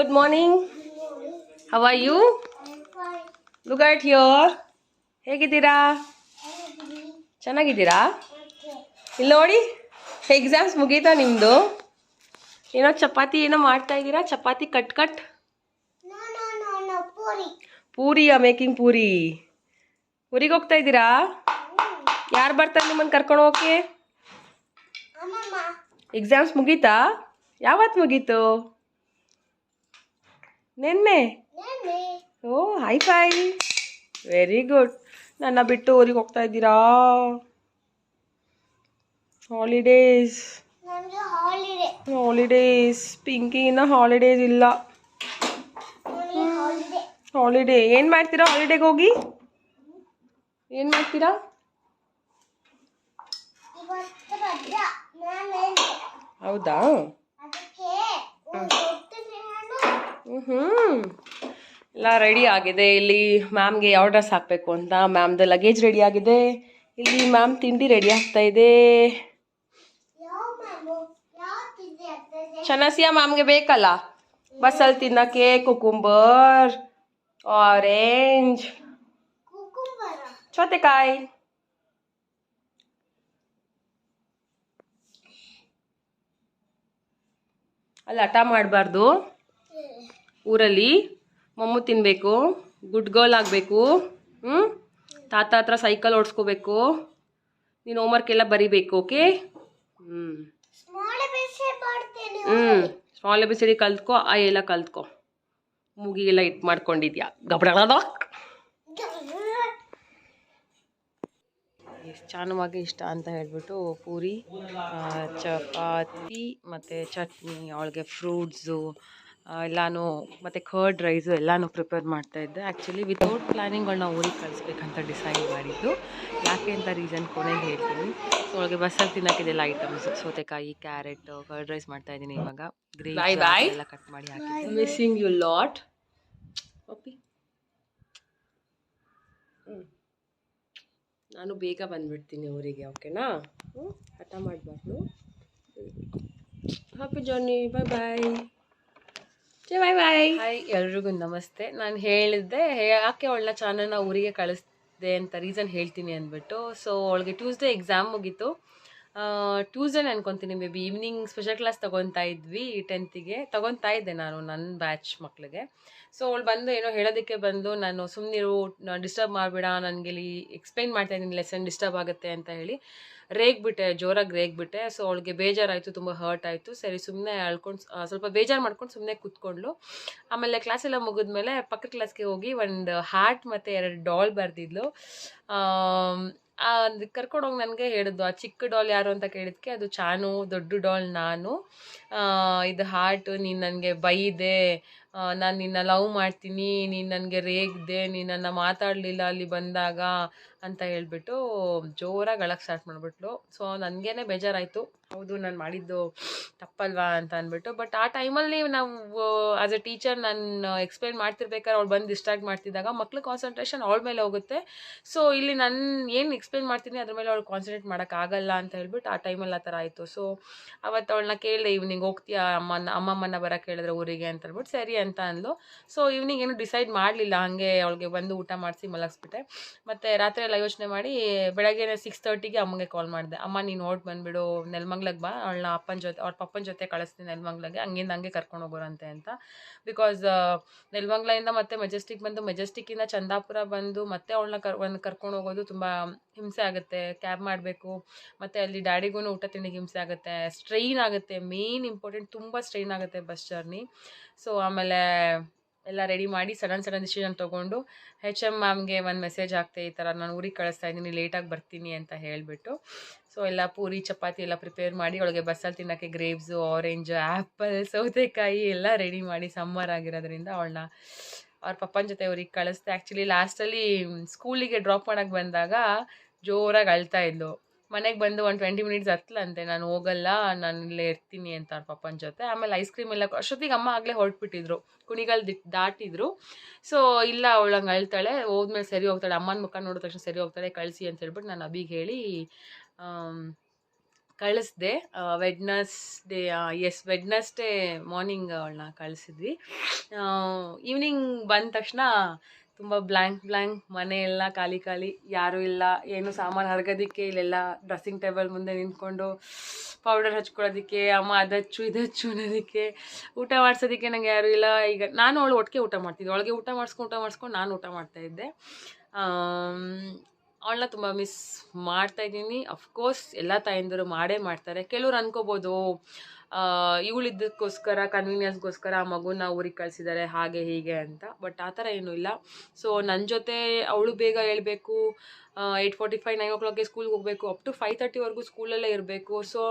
Good morning How are you Look at your ಹೇಗಿದ್ದೀರಾ? ಚೆನ್ನಾಗಿದ್ದೀರಾ? ಇಲ್ಲಿ ನೋಡಿ ಎಕ್ಸಾಮ್ಸ್ ಮುಗೀತಾ ನಿಮ್ಮದು ಏನೋ ಚಪಾತಿ ಏನೋ ಮಾಡ್ತಾ ಇದ್ದೀರಾ? Chapati cut cut No, no, no, no, puri. ಪೂರಿಯಾ ಮೇಕಿಂಗ್ ಪೂರಿ. ಊರಿಗೆ ಹೋಗ್ತಾ ಇದ್ದೀರಾ? ಯಾರು ಬರ್ತಾರೆ ನಿಮ್ಮನ್ನು ಕರ್ಕೊಂಡು ಹೋಗಕ್ಕೆ? ಎಕ್ಸಾಮ್ಸ್ ಮುಗೀತಾ? ಯಾವತ್ತು ಮುಗೀತು? ನಿನ್ನೆ? ಓ ಹೈ ಫೈ ವೆರಿ ಗುಡ್ ನನ್ನ ಬಿಟ್ಟು ಊರಿಗೆ ಹೋಗ್ತಾ ಇದ್ದೀರಾ? ಹಾಲಿಡೇಸ್ ಹಾಲಿಡೇಸ್ ಪಿಂಕಿನ ಹಾಲಿಡೇಸ್ ಇಲ್ಲ. ಹಾಲಿಡೇ ಏನು ಮಾಡ್ತೀರಾ ಹಾಲಿಡೇಗೆ ಹೋಗಿ? ಏನು ಮಾಡ್ತೀರಾ. ಹೌದಾ ಅದಕ್ಕೆ ಒಂದು ದೊಡ್ಡ ನಾನು ಹ್ಞೂ ಎಲ್ಲ ರೆಡಿ ಆಗಿದೆ. ಇಲ್ಲಿ ಮ್ಯಾಮ್ಗೆ ಯಾವ ಡ್ರೆಸ್ ಹಾಕಬೇಕು ಅಂತ. ಮ್ಯಾಮ್ದು ಲಗೇಜ್ ರೆಡಿ ಆಗಿದೆ. ಇಲ್ಲಿ ಮ್ಯಾಮ್ ತಿಂಡಿ ರೆಡಿ ಆಗ್ತಾ ಇದೆ. ಚನಸಿಯಾ ಮ್ಯಾಮ್ಗೆ ಬೇಕಲ್ಲ? ಬಸ್ಸಲ್ಲಿ ತಿನ್ನಕ್ಕೆ ಕುಕುಂಬರ್ ಆರೆಂಜ್ ಸೌತೆಕಾಯಿ ಅಲ್ಲಿ, ಹಠ ಮಾಡಬಾರ್ದು. ಊರಲ್ಲಿ ಮೊಮ್ಮು ತಿನ್ನಬೇಕು ಗುಡ್ ಗರ್ಲ್ ಆಗಬೇಕು ಹ್ಞೂ ತಾತ ಹತ್ರ ಸೈಕಲ್ ಓಡಿಸ್ಕೋಬೇಕು ನೀನು ಹೋಮ್ವರ್ಕ್ ಎಲ್ಲ ಬರಿಬೇಕು ಓಕೆ ಹ್ಞೂ ಹ್ಞೂ ಸ್ಮಾಲ್ ಎಬಿಸಿಡಿ ಕಲ್ತ್ಕೊ ಆ ಎಲ್ಲ ಕಲ್ತ್ಕೊ. ಮೂಗಿಗೆಲ್ಲ ಇಟ್ಟು ಮಾಡ್ಕೊಂಡಿದ್ಯಾ? ಗಬಡದ ಎಷ್ಟು ಚಾನವಾಗಿ ಇಷ್ಟ ಅಂತ ಹೇಳ್ಬಿಟ್ಟು ಪೂರಿ ಚಪಾತಿ ಮತ್ತು ಚಟ್ನಿ ಅವಳಿಗೆ ಫ್ರೂಟ್ಸು ಎಲ್ಲಾನು ಮತ್ತು ಕರ್ಡ್ ರೈಸು ಎಲ್ಲಾನು ಪ್ರಿಪೇರ್ ಮಾಡ್ತಾ ಇದ್ದೆ. ಆ್ಯಕ್ಚುಲಿ ವಿತೌಟ್ ಪ್ಲ್ಯಾನಿಂಗ್ ಅವಳನ್ನ ಊರಿಗೆ ಕಳಿಸ್ಬೇಕಂತ ಡಿಸೈಡ್ ಮಾಡಿದ್ದು. ಯಾಕೆ ಅಂತ ರೀಸನ್ ಕೊನೆ ಹೇಳ್ತೀನಿ. ಸೊ ಅವಳಿಗೆ ಬಸ್ಸಲ್ಲಿ ತಿನ್ನೋಕ್ಕಿದೆಲ್ಲ ಐಟಮ್ಸ್ ಸೌತೆಕಾಯಿ ಕ್ಯಾರೆಟ್ ಕರ್ಡ್ ರೈಸ್ ಮಾಡ್ತಾ ಇದ್ದೀನಿ ಇವಾಗ. ಗ್ರೀನ್. ಎಲ್ಲ ಕಟ್ ಮಾಡಿ ಹಾಕಿ ಮಿಸ್ಸಿಂಗ್ ಯು ಲಾಟ್ ಓಪಿ ನಾನು ಬೇಗ ಬಂದ್ಬಿಡ್ತೀನಿ ಊರಿಗೆ ಓಕೆನಾ? ಹ್ಞೂ ಹಠ ಮಾಡಬಾರ್ದು. Happy journey bye bye bye bye hi ಎಲ್ರಿಗೂ ನಮಸ್ತೆ. ನಾನು ಹೇಳಿದ್ದೆ ಯಾಕೆ ಅವಳನ್ನ ಚಾನಲ್ನ ಊರಿಗೆ ಕಳಿಸ್ದೆ ಅಂತ ರೀಸನ್ ಹೇಳ್ತೀನಿ ಅಂದ್ಬಿಟ್ಟು. ಸೊ ಅವಳಿಗೆ ಟ್ಯೂಸ್ಡೇ ಎಕ್ಸಾಮ್ ಮುಗೀತು. ಟ್ಯೂಸ್ಡೇ ಅನ್ಕೊತೀನಿ maybe evening special class ತೊಗೊತಾ ಇದ್ವಿ ಟೆಂತಿಗೆ ತೊಗೊತಾ ಇದ್ದೆ ನಾನು ನನ್ನ ಬ್ಯಾಚ್ ಮಕ್ಳಿಗೆ. ಸೊ ಅವಳು ಬಂದು ಏನೋ ಹೇಳೋದಕ್ಕೆ ಬಂದು ನಾನು ಸುಮ್ಮನಿರು ಡಿಸ್ಟರ್ಬ್ ಮಾಡಬೇಡ, ನನಗೆ ಇಲ್ಲಿ ಎಕ್ಸ್ಪ್ಲೈನ್ ಮಾಡ್ತಾ ಇದ್ದೀನಿ ಲೆಸನ್ ಡಿಸ್ಟರ್ಬ್ ಆಗುತ್ತೆ ಅಂತ ಹೇಳಿ. ರೇಗ್ಬಿಟ್ಟೆ, ಜೋರಾಗಿ ರೇಗ್ಬಿಟ್ಟೆ. ಸೊ ಅವಳಿಗೆ ಬೇಜಾರಾಯಿತು, ತುಂಬ ಹರ್ಟ್ ಆಯಿತು. ಸರಿ ಸುಮ್ಮನೆ ಅಳ್ಕೊಂಡು ಸ್ವಲ್ಪ ಬೇಜಾರು ಮಾಡ್ಕೊಂಡು ಸುಮ್ಮನೆ ಕೂತ್ಕೊಂಡ್ಲು ಆಮೇಲೆ ಕ್ಲಾಸ್ ಎಲ್ಲ ಮುಗಿದ್ಮೇಲೆ ಪಕ್ಕದ ಕ್ಲಾಸ್ಗೆ ಹೋಗಿ ಒಂದು ಹಾರ್ಟ್ ಮತ್ತು ಎರಡು ಡಾಲ್ ಬರೆದಿದ್ಲು. ಅದು ಕರ್ಕೊಂಡೋಗಿ ನನಗೆ ಹೇಳಿದ್ದು ಆ ಚಿಕ್ಕ ಡಾಲ್ ಯಾರು ಅಂತ ಕೇಳಿದ್ಕೆ? ಅದು ಚಾನು, ದೊಡ್ಡ ಡಾಲ್ ನಾನು. ಇದು ಹಾರ್ಟ್ ನೀನು ನನಗೆ ಬೈದೆ. ನಾನು ನಿನ್ನ ಲವ್ ಮಾಡ್ತೀನಿ, ನೀನು ನನಗೆ ರೇಗಿದೆ ನೀನು ನನ್ನ ಮಾತಾಡಲಿಲ್ಲ ಅಲ್ಲಿ ಬಂದಾಗ ಅಂತ ಹೇಳ್ಬಿಟ್ಟು ಜೋರಾಗಿ ಅಳಕ್ಕೆ ಸ್ಟಾರ್ಟ್ ಮಾಡಿಬಿಟ್ಲು. ಸೊ ನನಗೇನೆ ಬೇಜಾರಾಯಿತು. ಹೌದು, ನಾನು ಮಾಡಿದ್ದು ತಪ್ಪಲ್ವಾ ಅಂತ ಅಂದ್ಬಿಟ್ಟು ಬಟ್ ಆ ಟೈಮಲ್ಲಿ ನಾವು ಆಸ್ ಎ ಟೀಚರ್ ನಾನು ಎಕ್ಸ್ಪ್ಲೈನ್ ಮಾಡ್ತಿರ್ಬೇಕಾದ್ರೆ ಅವ್ಳು ಬಂದು ಡಿಸ್ಟ್ರಾಕ್ಟ್ ಮಾಡ್ತಿದ್ದಾಗ ಮಕ್ಳು ಕಾನ್ಸಂಟ್ರೇಷನ್ ಅವಳ ಮೇಲೆ ಹೋಗುತ್ತೆ. ಸೊ ಇಲ್ಲಿ ನಾನು ಏನು ಎಕ್ಸ್ಪ್ಲೈನ್ ಮಾಡ್ತೀನಿ, ಅದ್ರ ಮೇಲೆ ಅವಳು ಕಾನ್ಸಂಟ್ರೇಟ್ ಮಾಡೋಕ್ಕಾಗಲ್ಲ ಅಂತ ಹೇಳ್ಬಿಟ್ಟು ಆ ಟೈಮಲ್ಲಿ ಆ ಥರ ಆಯಿತು. ಸೊ ಅವತ್ತು ಅವಳನ್ನ ಕೇಳಿದೆ ಈವ್ನಿಂಗ್ ಹೋಗ್ತೀಯಾ? ಅಮ್ಮನ ಅಮ್ಮಮ್ಮನ ಬರೋಕೆ ಹೇಳಿದ್ರೆ ಊರಿಗೆ? ಅಂತ ಹೇಳ್ಬಿಟ್ಟು, ಸರಿ ಅಂತ ಅಂದ್ಲು. ಸೊ ಈವ್ನಿಂಗ್ ಏನು ಡಿಸೈಡ್ ಮಾಡಲಿಲ್ಲ. ಹಾಗೆ ಅವಳಿಗೆ ಬಂದು ಊಟ ಮಾಡಿಸಿ ಮಲಗಿಸ್ಬಿಟ್ಟೆ. ಮತ್ತು ರಾತ್ರಿ ಎಲ್ಲ ಯೋಚನೆ ಮಾಡಿ ಬೆಳಗ್ಗೆ ಸಿಕ್ಸ್ ತರ್ಟಿಗೆ ಅಮ್ಮಗೆ ಕಾಲ್ ಮಾಡಿದೆ. ಅಮ್ಮ, ನೀನು ಓಟ್ ಬಂದುಬಿಡು ನೆಲಮಂಗ್ಲಕ್ಕೆ ಬಾ. ಅವಳನ್ನ ಅಪ್ಪನ ಜೊತೆ, ಅವ್ರ ಪಪ್ಪನ ಜೊತೆ ಕಳಿಸ್ತೀನಿ ನೆಲಮಂಗ್ಲಗೆ. ಹಂಗಿಂದ ಹಂಗೆ ಕರ್ಕೊಂಡು ಹೋಗೋರಂತೆ ಅಂತ. ಬಿಕಾಸ್ ನೆಲಮಂಗ್ಲಿಂದ ಮತ್ತೆ ಮೆಜೆಸ್ಟಿಕ್ ಬಂದು ಮೆಜೆಸ್ಟಿಕ್ಕಿಂದ ಚಂದಾಪುರ ಬಂದು ಮತ್ತೆ ಅವಳನ್ನ ಕರ್ ಒಂದು ಕರ್ಕೊಂಡು ಹೋಗೋದು ತುಂಬ ಹಿಂಸೆ ಆಗುತ್ತೆ. ಕ್ಯಾಬ್ ಮಾಡಬೇಕು. ಮತ್ತು ಅಲ್ಲಿ ಡ್ಯಾಡಿಗೂ ಊಟ ತಿಂಡಿಗೆ ಹಿಂಸೆ ಆಗುತ್ತೆ. ಸ್ಟ್ರೈನ್ ಆಗುತ್ತೆ. ಮೇನ್ ಇಂಪಾರ್ಟೆಂಟ್ ತುಂಬ ಸ್ಟ್ರೈನ್ ಆಗುತ್ತೆ ಬಸ್ ಜರ್ನಿ ಸೊ ಆಮೇಲೆ ಎಲ್ಲ ರೆಡಿ ಮಾಡಿ ಸಡನ್ ಸಡನ್ ಡಿಸಿಷನ್ ತೊಗೊಂಡು ಹೆಚ್ ಎಂ ಮ್ಯಾಮ್ಗೆ ಒಂದು ಮೆಸೇಜ್ ಹಾಕ್ತೆ, ಈ ಥರ ನಾನು ಊರಿಗೆ ಕಳಿಸ್ತಾ ಇದ್ದೀನಿ ಲೇಟಾಗಿ ಬರ್ತೀನಿ ಅಂತ ಹೇಳಿಬಿಟ್ಟು. ಸೊ ಎಲ್ಲ ಪೂರಿ, ಚಪಾತಿ ಎಲ್ಲ ಪ್ರಿಪೇರ್ ಮಾಡಿ ಅವಳಿಗೆ ಬಸ್ಸಲ್ಲಿ ತಿನ್ನೋಕ್ಕೆ ಗ್ರೇಪ್ಸು ಆರೆಂಜು ಆ್ಯಪಲ್ ಸೌತೆಕಾಯಿ ಎಲ್ಲ ರೆಡಿ ಮಾಡಿ ಸಮ್ಮರ್ ಆಗಿರೋದ್ರಿಂದ ಅವಳನ್ನ ಅವ್ರ ಪಪ್ಪನ ಜೊತೆ ಅವ್ರಿಗೆ ಕಳಿಸ್ದೆ. ಆ್ಯಕ್ಚುಲಿ ಲಾಸ್ಟಲ್ಲಿ ಸ್ಕೂಲಿಗೆ ಡ್ರಾಪ್ ಮಾಡೋಕ್ಕೆ ಬಂದಾಗ ಜೋರಾಗಿ ಅಳ್ತಾ ಇದ್ಲು. ಮನೆಗೆ ಬಂದು ಒಂದು ಟ್ವೆಂಟಿ ಮಿನಿಟ್ಸ್ ಹತ್ತಲಂತೆ ನಾನು ಹೋಗಲ್ಲ, ನಾನು ಇಲ್ಲೇ ಇರ್ತೀನಿ ಅಂತ ಅವ್ರ ಪಪ್ಪನ ಜೊತೆ. ಆಮೇಲೆ ಐಸ್ ಕ್ರೀಮ್ ಎಲ್ಲ ಅಷ್ಟೊತ್ತಿಗೆ ಅಮ್ಮ ಆಗಲೇ ಹೊರಟ್ಬಿಟ್ಟಿದ್ರು. ಕುಣಿಗಳು ದಿಟ್ ದಾಟಿದ್ರು. ಸೊ ಇಲ್ಲ ಅವಳು ಹಂಗೆ ಅಳ್ತಾಳೆ. ಹೋದ್ಮೇಲೆ ಸರಿ ಹೋಗ್ತಾಳೆ. ಅಮ್ಮನ ಮುಖ ನೋಡಿದ ತಕ್ಷಣ ಸರಿ ಹೋಗ್ತಾಳೆ. ಕಳಿಸಿ ಅಂತ ಹೇಳ್ಬಿಟ್ಟು ನಾನು ಅಬಿಗೆ ಹೇಳಿ ಕಳಿಸ್ದೆ. ವೆಡ್ನಸ್ಡೇ ಎಸ್ ವೆಡ್ನಸ್ಡೇ ಮಾರ್ನಿಂಗ್ ಅವಳನ್ನ ಕಳಿಸಿದ್ವಿ. ಈವ್ನಿಂಗ್ ಬಂದ ತಕ್ಷಣ ತುಂಬ ಬ್ಲ್ಯಾಂಕ್ ಬ್ಲ್ಯಾಂಕ್ ಮನೆ ಎಲ್ಲ ಖಾಲಿ ಖಾಲಿ, ಯಾರೂ ಇಲ್ಲ, ಏನು ಸಾಮಾನು ಹರಗೋದಕ್ಕೆ, ಇಲ್ಲೆಲ್ಲ ಡ್ರೆಸ್ಸಿಂಗ್ ಟೇಬಲ್ ಮುಂದೆ ನಿಂತ್ಕೊಂಡು ಪೌಡರ್ ಹಚ್ಕೊಳ್ಳೋದಕ್ಕೆ, ಅಮ್ಮ ಅದಚ್ಚು, ಇದಚ್ಚು ಅನ್ನೋದಕ್ಕೆ, ಊಟ ಮಾಡಿಸೋದಕ್ಕೆ ನಂಗೆ ಯಾರೂ ಇಲ್ಲ. ಈಗ ನಾನು ಅವಳು ಒಟ್ಟಿಗೆ ಊಟ ಮಾಡ್ತಿದ್ದೆ. ಅವಳಿಗೆ ಊಟ ಮಾಡಿಸ್ಕೊಂಡು ಊಟ ಮಾಡಿಸ್ಕೊಂಡು ನಾನು ಊಟ ಮಾಡ್ತಾಯಿದ್ದೆ ಅವಳನ್ನ ತುಂಬ ಮಿಸ್ ಮಾಡ್ತಾಯಿದ್ದೀನಿ ಅಫ್ಕೋರ್ಸ್ ಎಲ್ಲ ತಾಯಂದಿರು ಮಾಡೇ ಮಾಡ್ತಾರೆ. ಕೆಲವ್ರು ಅನ್ಕೋಬೋದು ಇವಳಿದ್ದಕ್ಕೋಸ್ಕರ, ಕನ್ವೀನಿಯನ್ಸ್ಗೋಸ್ಕರ ಆ ಮಗುನ ಊರಿಗೆ ಕಳಿಸಿದ್ದಾರೆ ಹಾಗೆ ಹೀಗೆ ಅಂತ. ಬಟ್ ಆ ಥರ ಏನೂ ಇಲ್ಲ. ಸೊ ನನ್ನ ಜೊತೆ ಅವಳು ಬೇಗ ಹೇಳ್ಬೇಕು. ಏಯ್ಟ್ ಫೋರ್ಟಿ ಫೈವ್ ನೈನ್ ಓ ಕ್ಲಾಕ್ಗೆ ಸ್ಕೂಲ್ಗೆ ಹೋಗಬೇಕು ಅಪ್ ಟು ಫೈವ್ ತರ್ಟಿವರೆಗೂ ಸ್ಕೂಲಲ್ಲೇ ಇರಬೇಕು. ಸೊ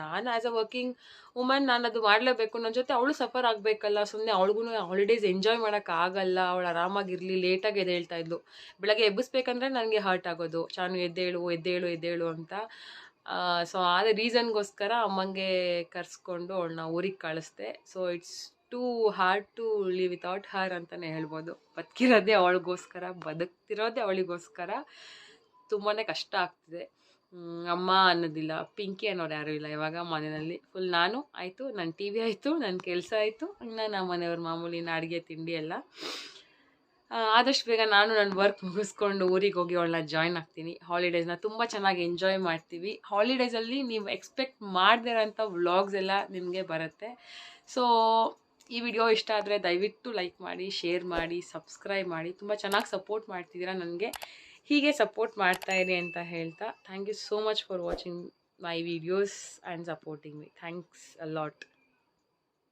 ನಾನು ಆ್ಯಸ್ ಅ ವರ್ಕಿಂಗ್ ವುಮನ್ ನಾನು ಅದು ಮಾಡಲೇಬೇಕು. ನನ್ನ ಜೊತೆ ಅವಳು ಸಫರ್ ಆಗಬೇಕಲ್ಲ. ಸುಮ್ಮನೆ ಅವಳಿಗೂ ಹಾಲಿಡೇಸ್ ಎಂಜಾಯ್ ಮಾಡೋಕ್ಕಾಗಲ್ಲ ಅವಳು ಆರಾಮಾಗಿರಲಿ ಲೇಟಾಗಿ ಎದ್ದೇಳ್ತಾ ಇದ್ಲು. ಬೆಳಗ್ಗೆ ಎಬ್ಬಿಸ್ಬೇಕಂದ್ರೆ ನನಗೆ ಹರ್ಟ್ ಆಗೋದು. ಚಾನು ಎದ್ದೇಳು ಎದ್ದೇಳು ಎದ್ದೇಳು ಅಂತ. ಸೊ ಆದ ರೀಸನ್ಗೋಸ್ಕರ ಅಮ್ಮಂಗೆ ಕರೆಸ್ಕೊಂಡು ಅವಳನ್ನ ಊರಿಗೆ ಕಳಿಸ್ದೆ. So it's too hard to live without her ಅಂತಲೇ ಹೇಳ್ಬೋದು. ಬದುಕಿರೋದೇ ಅವಳಿಗೋಸ್ಕರ ಬದುಕ್ತಿರೋದೇ ಅವಳಿಗೋಸ್ಕರ ತುಂಬಾ ಕಷ್ಟ ಆಗ್ತಿದೆ. ಅಮ್ಮ ಅನ್ನೋದಿಲ್ಲ ಪಿಂಕಿ ಅನ್ನೋರು ಯಾರೂ ಇಲ್ಲ ಇವಾಗ ಮನೆಯಲ್ಲಿ. ಫುಲ್ ನಾನು ಆಯಿತು ನನ್ನ ಟಿ ವಿ ಆಯಿತು ನನ್ನ ಕೆಲಸ ಆಯಿತು. ಇನ್ನು ನಮ್ಮ ಮನೆಯವ್ರ ಮಾಮೂಲಿ ಇನ್ನು ಅಡುಗೆ ತಿಂಡಿ ಎಲ್ಲ. ಆ, ಆದಷ್ಟು ಬೇಗ ನಾನು ನನ್ನ ವರ್ಕ್ ಮುಗಿಸ್ಕೊಂಡು ಊರಿಗೆ ಹೋಗಿ ಅವಳನ್ನ ಜಾಯ್ನ್ ಆಗ್ತೀನಿ. ಹಾಲಿಡೇಸ್ನ ತುಂಬ ಚೆನ್ನಾಗಿ ಎಂಜಾಯ್ ಮಾಡ್ತೀವಿ. ಹಾಲಿಡೇಸಲ್ಲಿ ನೀವು ಎಕ್ಸ್ಪೆಕ್ಟ್ ಮಾಡದಿರೋಂಥ ವ್ಲಾಗ್ಸ್ ಎಲ್ಲ ನಿಮಗೆ ಬರುತ್ತೆ. ಸೊ ಈ ವಿಡಿಯೋ ಇಷ್ಟ ಆದರೆ ದಯವಿಟ್ಟು ಲೈಕ್ ಮಾಡಿ ಶೇರ್ ಮಾಡಿ ಸಬ್ಸ್ಕ್ರೈಬ್ ಮಾಡಿ. ತುಂಬ ಚೆನ್ನಾಗಿ ಸಪೋರ್ಟ್ ಮಾಡ್ತಿದ್ದೀರಾ ನನಗೆ. ಹೀಗೆ ಸಪೋರ್ಟ್ ಮಾಡ್ತಾ ಇರಿ ಅಂತ ಹೇಳ್ತಾ. Thank you so much for watching my videos and supporting me thanks a lot